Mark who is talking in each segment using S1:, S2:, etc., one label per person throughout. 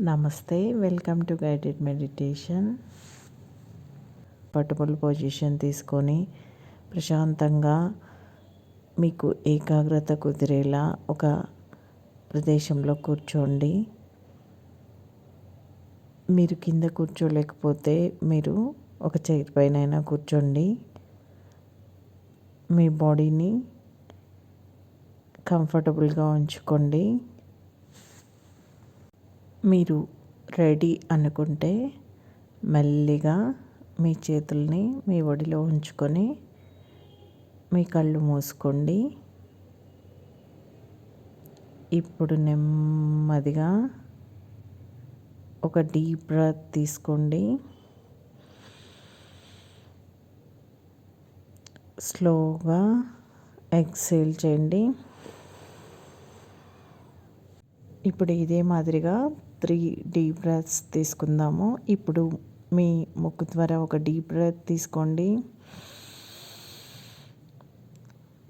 S1: నమస్తే welcome to guided meditation పట్టుబుల్ position తీసుకొని ప్రశాంతంగా మీకు ఏకాగ్రత కుదిరేలా ఒక ప్రదేశంలో కూర్చోండి. మీరు కింద కూర్చోలేకపోతే మీరు ఒక చైర్ పైన కూర్చోండి. మీ బాడీని కంఫర్టబుల్గా ఉంచుకోండి. మీరు రెడీ అనుకుంటే మెల్లిగా మీ చేతుల్ని మీ ఒడిలో ఉంచుకొని మీ కళ్ళు మూసుకోండి. ఇప్పుడు నెమ్మదిగా ఒక డీప్ బ్రత్ తీసుకోండి. స్లోగా ఎక్సేల్ చేయండి. ఇప్పుడు ఇదే మాదిరిగా త్రీ డీప్ బ్రెత్స్ తీసుకుందాము. ఇప్పుడు మీ ముక్కు ద్వారా ఒక డీప్ బ్రెత్ తీసుకోండి.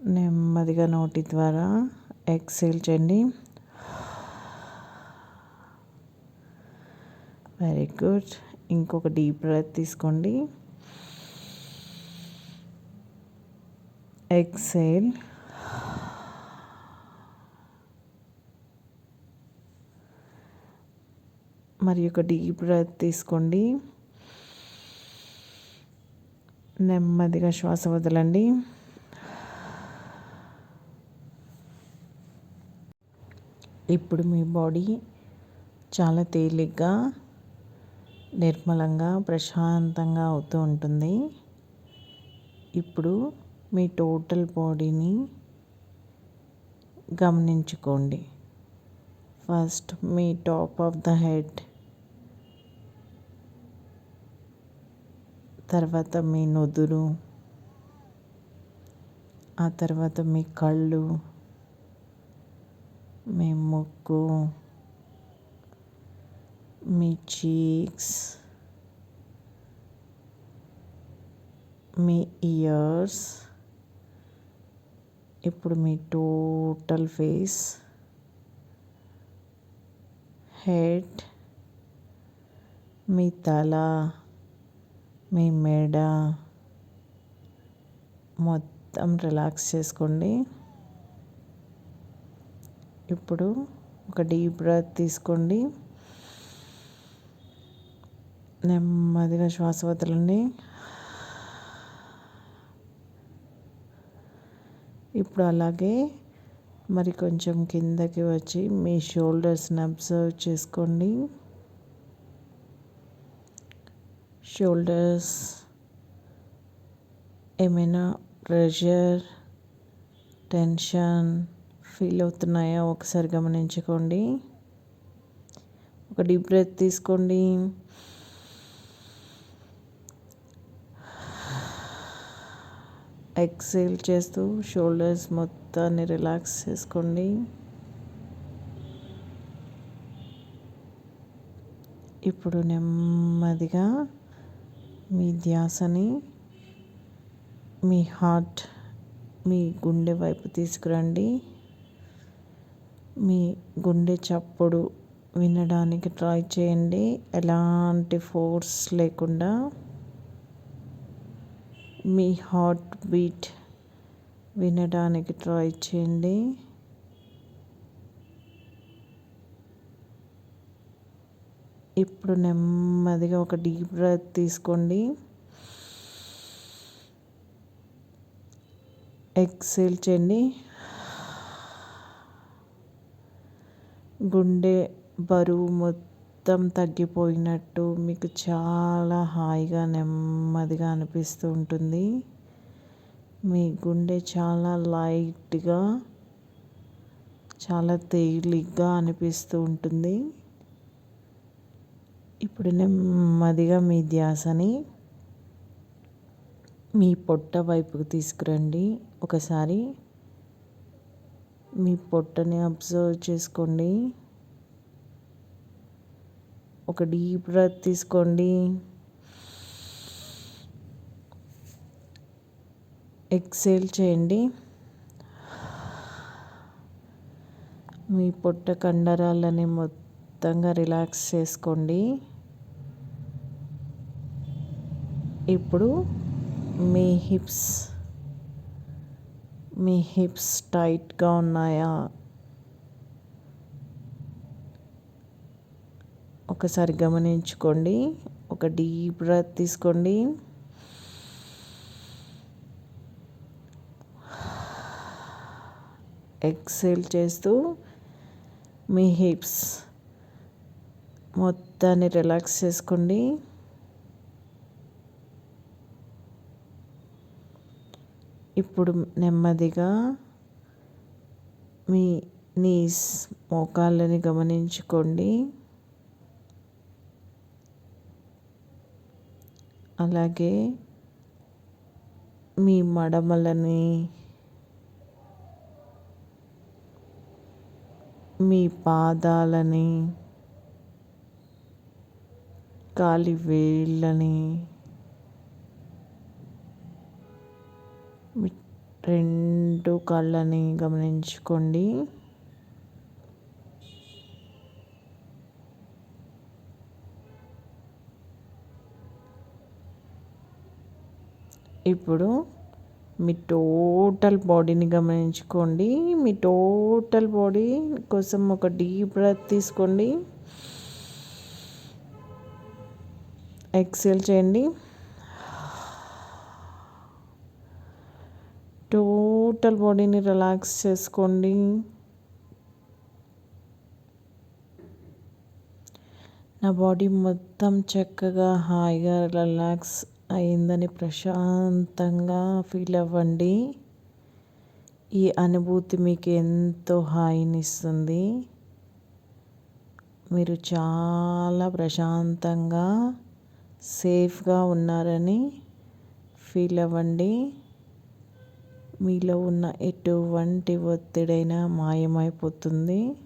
S1: నెమ్మదిగా నోటి ద్వారా ఎక్సేల్ చేయండి. Very good. ఇంకొక డీప్ బ్రెత్ తీసుకోండి. ఎక్సేల్. మరి ఒక డీప్ బ్రెత్ తీసుకోండి. నెమ్మదిగా శ్వాస వదలండి. ఇప్పుడు మీ బాడీ చాలా తేలిగ్గా నిర్మలంగా ప్రశాంతంగా అవుతూ ఉంటుంది. ఇప్పుడు మీ టోటల్ బాడీని గమనించుకోండి. ఫస్ట్ మీ టాప్ ఆఫ్ ద హెడ్ తర్వాత మీ నుదురు ఆ తర్వాత మీ కళ్ళు మీ ముక్కు మీ చీక్స్ మీ ఇయర్స్ ఇప్పుడు మీ టోటల్ ఫేస్ హెడ్ మీ తల మీ మెడ మొత్తం రిలాక్స్ చేసుకోండి. ఇప్పుడు ఒక డీప్ బ్రెత్ తీసుకోండి. నెమ్మదిగా శ్వాస వదలండి. ఇప్పుడు అలాగే మరి కొంచెం కిందకి వచ్చి మీ షోల్డర్స్ని అబ్జర్వ్ చేసుకోండి. షోల్డర్స్ ఏమైనా ప్రెషర్ టెన్షన్ ఫీల్ అవుతున్నాయా? ఒకసారి గమనించుకోండి. ఒక డీప్ బ్రెత్ తీసుకోండి. ఎక్సేల్ చేస్తూ షోల్డర్స్ మొత్తాన్ని రిలాక్స్ చేసుకోండి. ఇప్పుడు నెమ్మదిగా మీ ధ్యాసని మీ హార్ట్ మీ గుండె వైపు తీసుకురండి. మీ గుండె చప్పుడు వినడానికి ట్రై చేయండి. ఎలాంటి ఫోర్స్ లేకుండా మీ హార్ట్ బీట్ వినడానికి ట్రై చేయండి. ఇప్పుడు నెమ్మదిగా ఒక డీప్ బ్రెత్ తీసుకోండి. ఎక్సేల్ చేయండి. గుండె బరువు మొత్తం తగ్గిపోయినట్టు మీకు చాలా హాయిగా నెమ్మదిగా అనిపిస్తూ ఉంటుంది. మీ గుండె చాలా లైట్గా చాలా తేలిగ్గా అనిపిస్తూ ఉంటుంది. ఇప్పుడు నెమ్మదిగా మీ ధ్యాసని మీ పొట్ట వైపుకు తీసుకురండి. ఒకసారి మీ పొట్టని అబ్జర్వ్ చేసుకోండి. ఒక డీప్ బ్రెత్ తీసుకోండి. ఎక్సేల్ చేయండి. మీ పొట్ట కండరాలని మొత్తం మొత్తంగా రిలాక్స్ చేసుకోండి. ఇప్పుడు మీ హిప్స్ మీ హిప్స్ టైట్గా ఉన్నాయా? ఒకసారి గమనించుకోండి. ఒక డీప్ బ్రెత్ తీసుకోండి. ఎక్సేల్ చేస్తూ మీ హిప్స్ మొత్తాన్ని రిలాక్స్ చేసుకోండి. ఇప్పుడు నెమ్మదిగా మీ నీస్ మోకాళ్ళని గమనించుకోండి. అలాగే మీ మడమలని మీ పాదాలని కాలి వేళ్ళని రెండు కళ్ళని గమనించుకోండి. ఇప్పుడు మీ టోటల్ బాడీని గమనించుకోండి. మీ టోటల్ బాడీ కోసం ఒక డీప్ బ్రెత్ తీసుకోండి. ఎక్సెల్ చేయండి. టోటల్ బాడీని రిలాక్స్ చేసుకోండి. నా బాడీ మొత్తం చక్కగా హాయిగా రిలాక్స్ అయిందని ప్రశాంతంగా ఫీల్ అవ్వండి. ఈ అనుభూతి మీకు ఎంతో హాయినిస్తుంది. మీరు చాలా ప్రశాంతంగా సేఫ్గా ఉన్నారని ఫీల్ అవ్వండి. మీలో ఉన్న ఎటువంటి ఒత్తిడైనా మాయమైపోతుంది.